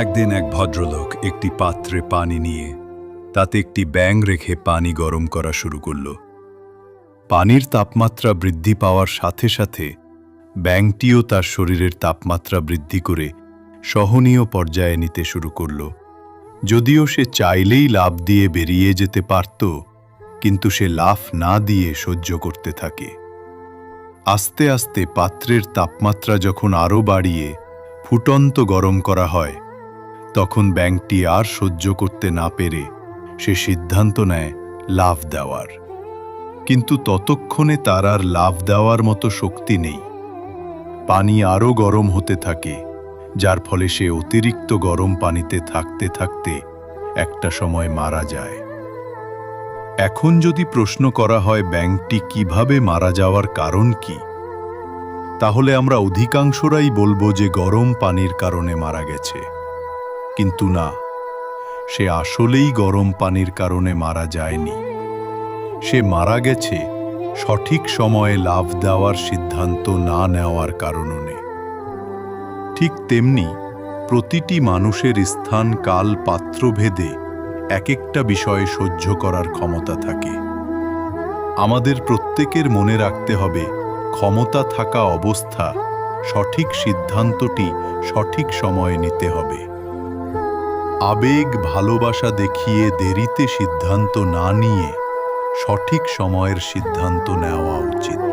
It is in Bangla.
একদিন এক ভদ্রলোক একটি পাত্রে পানি নিয়ে তাতে একটি ব্যাং রেখে পানি গরম করা শুরু করল। পানির তাপমাত্রা বৃদ্ধি পাওয়ার সাথে সাথে ব্যাংটিও তার শরীরের তাপমাত্রা বৃদ্ধি করে সহনীয় পর্যায়ে নিতে শুরু করল। যদিও সে চাইলেই লাভ দিয়ে বেরিয়ে যেতে পারত, কিন্তু সে লাফ না দিয়ে সহ্য করতে থাকে। আস্তে আস্তে পাত্রের তাপমাত্রা যখন আরও বাড়িয়ে ফুটন্ত গরম করা হয় তখন ব্যাংকটি আর সহ্য করতে না পেরে সে সিদ্ধান্ত নেয় লাভ দেওয়ার। কিন্তু ততক্ষণে তার আর লাভ দেওয়ার মতো শক্তি নেই। পানি আরও গরম হতে থাকে, যার ফলে সে অতিরিক্ত গরম পানিতে থাকতে থাকতে একটা সময় মারা যায়। এখন যদি প্রশ্ন করা হয় ব্যাংকটি কীভাবে মারা যাওয়ার কারণ কি, তাহলে আমরা অধিকাংশরাই বলব যে গরম পানির কারণে মারা গেছে। কিন্তু না, সে আসলেই গরম পানির কারণে মারা যায়নি। সে মারা গেছে সঠিক সময়ে লাভ দেওয়ার সিদ্ধান্ত না নেওয়ার কারণে। ঠিক তেমনি প্রতিটি মানুষের স্থান, কাল, পাত্রভেদে এক একটা বিষয়ে সহ্য করার ক্ষমতা থাকে। আমাদের প্রত্যেকের মনে রাখতে হবে, ক্ষমতা থাকা অবস্থা সঠিক সিদ্ধান্তটি সঠিক সময়ে নিতে হবে। আবেগ ভালোবাসা দেখিয়ে দেরিতে সিদ্ধান্ত না নিয়ে সঠিক সময়ের সিদ্ধান্ত নেওয়া উচিত।